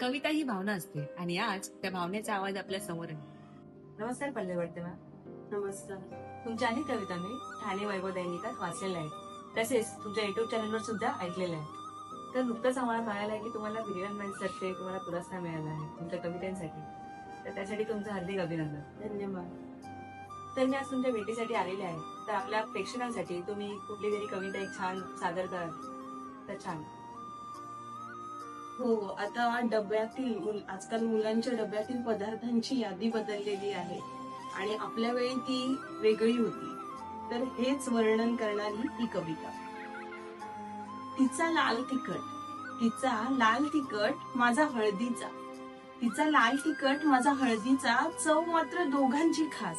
कविता ही भावना असते. आणि आज त्या भावनेचा आवाज आपल्यासमोर आहे. नमस्कार पल्ले वाटते मॅम नमस्कार. तुमच्या अनेक कविता मी ठाणे वैभव दैनिकात वाचलेल्या आहेत. तसेच तुमच्या युट्यूब चॅनलवर सुद्धा ऐकलेल्या आहेत. तर नुकतंच आम्हाला कळालं आहे की तुम्हाला ब्रिलियन माइंड तर्फे तुम्हाला पुरस्कार मिळाला आहे तुमच्या कवितांसाठी. तर त्यासाठी तुमचं हार्दिक अभिनंदन. धन्यवाद. तर मी आज तुमच्या भेटीसाठी आलेले आहे. तर आपल्या प्रेक्षकांसाठी तुम्ही कुठली तरी कविता एक छान सादर कराल तर छान. हो आता डब्यातील आजकाल मुलांच्या डब्यातील पदार्थांची यादी बदललेली आहे. आणि आपल्या वेळी ती वेगळी होती. तर हेच वर्णन करणारी ही कविता. तिचा लाल तिखट तिचा लाल तिखट माझा हळदीचा. तिचा लाल तिखट माझा हळदीचा चव मात्र दोघांची खास.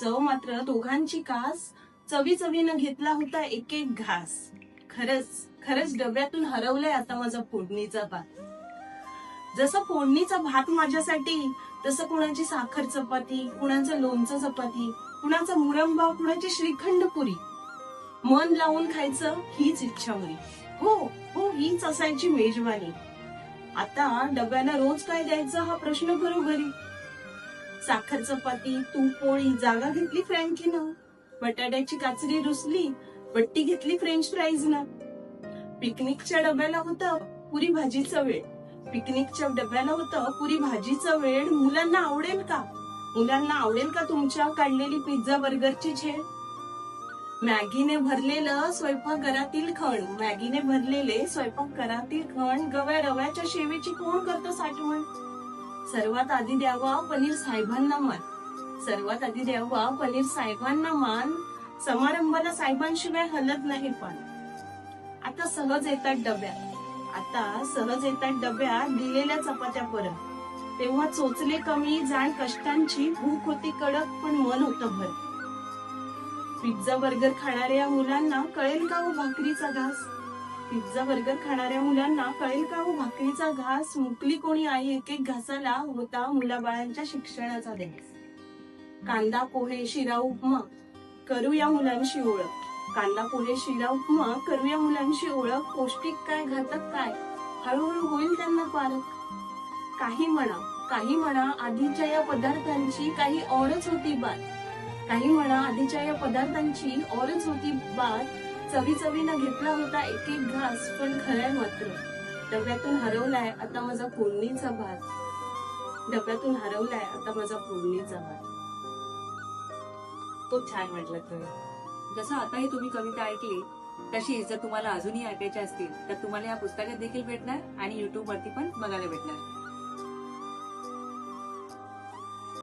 चव मात्र दोघांची खास. चवी चवीनं घेतला होता एक एक घास. खरंच खरंच डब्यातून हरवलंय आता माझा फोडणीचा भात. जसं फोडणीचा भात माझ्यासाठी तसं कुणाची साखर चपाती कुणाचं लोणचं चपाती कुणाचा मुरंबा कुणाची श्रीखंड पुरी मन लावून खायचं हीच इच्छा होती हो हो हीच असायची मेजवानी. आता डब्याला रोज काय द्यायचं हा प्रश्न घरोघरी. साखर चपाती तूप पोळी जागा घेतली फ्रँकीनं. बटाट्याची काचरी रुसली पट्टी घेतली फ्रेंच फ्राईज ना पिकनिकच्या डब्याला होतं पुरी भाजीचा वेळ. पिकनिकच्या डब्याला होतं पुरी भाजीचा वेळ. मुलांना आवडेल का? मुलांना आवडेल का तुमच्या काढलेली पिझ्झा बर्गरची झेल? मॅगीने भरलेलं स्वयंपाकघरातील खण. मॅगीने भरलेले स्वयंपाकघरातील खण गव्या रव्याच्या शेवेची कोण करतं साठवण. सर्वात आधी द्यावा पनीर साहेबांना मान. सर्वात आधी द्यावा पनीर साहेबांना मान. समारंभाला साहेबांशिवाय हलत नाही पण. आता सहज येतात डब्यात आता सहज येतात डब्यात दिलेल्या चपात्या परत. तेव्हा चोचले कमी जाण कष्टांची भूक होती कडक पण मन होत भर. पिझ्झा बर्गर खाणाऱ्या मुलांना कळेल का हो भाकरीचा घास? पिझ्झा बर्गर खाणाऱ्या मुलांना कळेल का हो भाकरीचा घास? मुकली कोणी आई एक एक घासाला? होता मुलाबाळांच्या शिक्षणाचा देश कांदा पोहे शिरा उपमा. करूया मुलांशी ओळख. कांदा पोहे शिरा उपमा करूया मुलांशी ओळख पौष्टिक काय घातक काय? हळूहळू होईल त्यांना पारख काही म्हणा काही म्हणा आधीच्या या पदार्थांची काही औरच होती बात. काही म्हणा आधीच्या या पदार्थांची औरच होती बात. चवी चवीनं घेतला होता एक एक घास पण खरंय मात्र. डब्यातून हरवलाय आता माझा फोडणीचा भात. डब्यातून हरवलाय आता माझा फोडणीचा भात. खूप छान म्हटलं तुम्ही जसं आता ही तुम्ही कविता ऐकली तशी जर तुम्हाला अजूनही ऐकायची असतील तर तुम्हाला या पुस्तकात देखील भेटणार आणि युट्यूब वरती पण बघायला भेटणार.